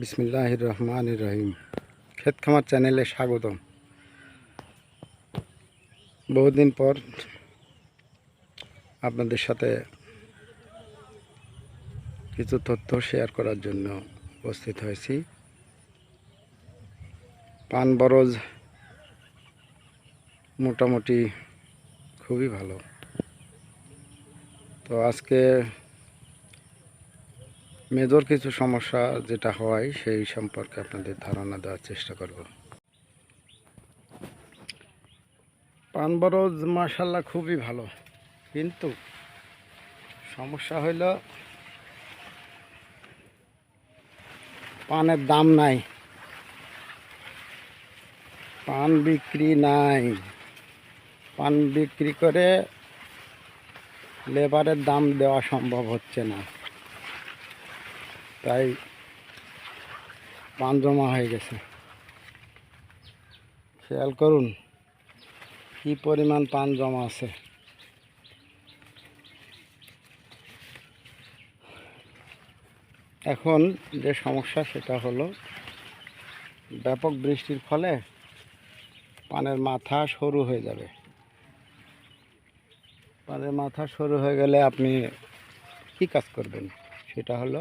বিসমিল্লাহ রহমান রহিম। ক্ষেত খামার চ্যানেলে স্বাগতম। বহুদিন পর আপনাদের সাথে কিছু তথ্য শেয়ার করার জন্য উপস্থিত হয়েছি। পান বরজ মোটামুটি খুবই ভালো। তো আজকে মেজর কিছু সমস্যা যেটা হয়, সেই সম্পর্কে আপনাদের ধারণা দেওয়ার চেষ্টা করব। পান বরজ মার্শাল্লাহ খুবই ভালো। কিন্তু সমস্যা হইল পানের দাম নাই। পান বিক্রি নাই। পান বিক্রি করে লেবারের দাম দেওয়া সম্ভব হচ্ছে না। তাই পান জমা হয়ে গেছে। খেয়াল করুন কি পরিমাণ পান জমা আছে। এখন যে সমস্যা সেটা হলো ব্যাপক বৃষ্টির ফলে পানের মাথা সরু হয়ে যাবে। পানের মাথা সরু হয়ে গেলে আপনি কি কাজ করবেন? সেটা হলো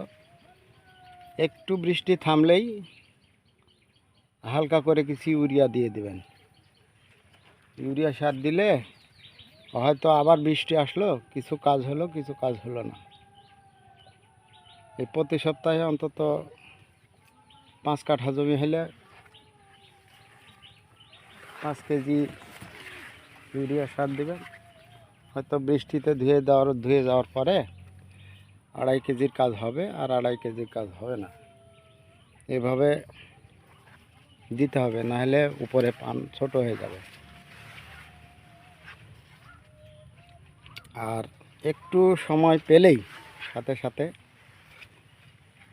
একটু বৃষ্টি থামলেই হালকা করে কিছু ইউরিয়া দিয়ে দেবেন। ইউরিয়া সার দিলে হয়তো আবার বৃষ্টি আসলো, কিছু কাজ হলো, কিছু কাজ হলো না। এই প্রতি সপ্তাহে অন্তত পাঁচ কাঠা জমি হলে পাঁচ কেজি ইউরিয়া সার দেবেন। হয়তো বৃষ্টিতে ধুয়ে দেওয়ার, ধুয়ে যাওয়ার পরে আড়াই কেজির কাজ হবে আর আড়াই কেজির কাজ হবে না। এভাবে দিতে হবে না হলে উপরে পান ছোট হয়ে যাবে। আর একটু সময় পেলেই সাথে সাথে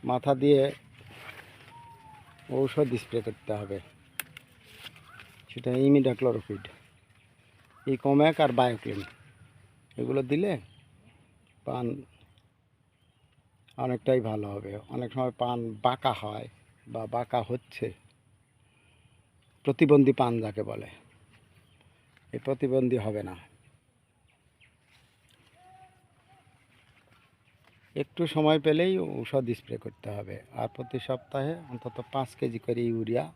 মাথা দিয়ে ঔষধ স্প্রে করতে হবে। সেটা ইমিডাক্লোরোফিড ইকোম্যাক আর বায়োক্লিন, এগুলো দিলে পান অনেকটাই ভালো হবে। অনেক সময় পান বাঁকা হয় বা বাঁকা হচ্ছে। প্রতিবন্ধী পান যাকে বলে। এই প্রতিবন্ধী হবে না। একটু সময় পেলেই ঔষধ স্প্রে করতে হবে। আর প্রতি সপ্তাহে অন্তত পাঁচ কেজি করে ইউরিয়া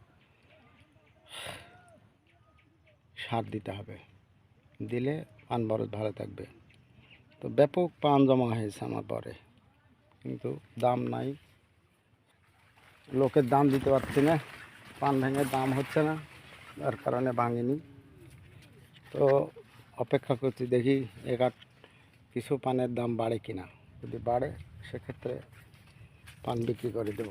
সার দিতে হবে। দিলে পান বরজ ভালো থাকবে। তো ব্যাপক পান জমা হয়েছে আমার পরে। কিন্তু দাম নাই। লোকের দাম দিতে পারছি না, পান ভেঙে দাম হচ্ছে না, যার কারণে ভাঙিনি। তো অপেক্ষা করছি দেখি একাট কিছু পানের দাম বাড়ে কিনা। যদি বাড়ে, সেক্ষেত্রে পান বিক্রি করে দেব।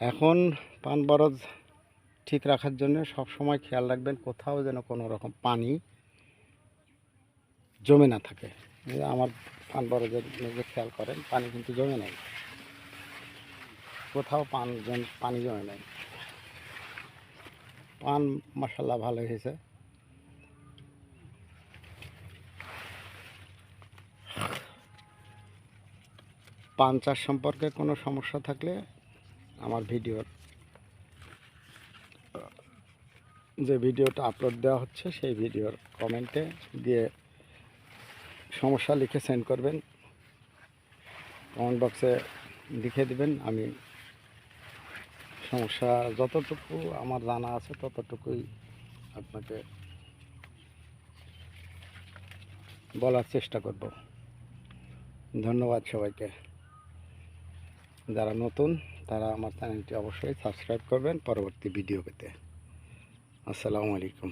এখন পান বরজ ঠিক রাখার জন্য সব সময় খেয়াল রাখবেন, কোথাও যেন কোনো রকম পানি জমে না থাকে। আমার পান বরজের নিজে খেয়াল করেন, পানি কিন্তু জমে নেই। কোথাও পান পানি জমে নেই। পান মশাল্লা ভালো হয়েছে। পান চাষ সম্পর্কে কোনো সমস্যা থাকলে আমার ভিডিওর যে ভিডিওটা আপলোড দেওয়া হচ্ছে, সেই ভিডিওর কমেন্টে দিয়ে সমস্যা লিখে সেন্ড করবেন। কমেন্ট বক্সে লিখে দিবেন, আমি সমস্যা যতটুকু আমার জানা আছে ততটুকুই আপনাকে বলার চেষ্টা করব। ধন্যবাদ সবাইকে। যারা নতুন, তারা আমার চ্যানেলটি অবশ্যই সাবস্ক্রাইব করবেন পরবর্তী ভিডিও পেতে। আসসালামু আলাইকুম।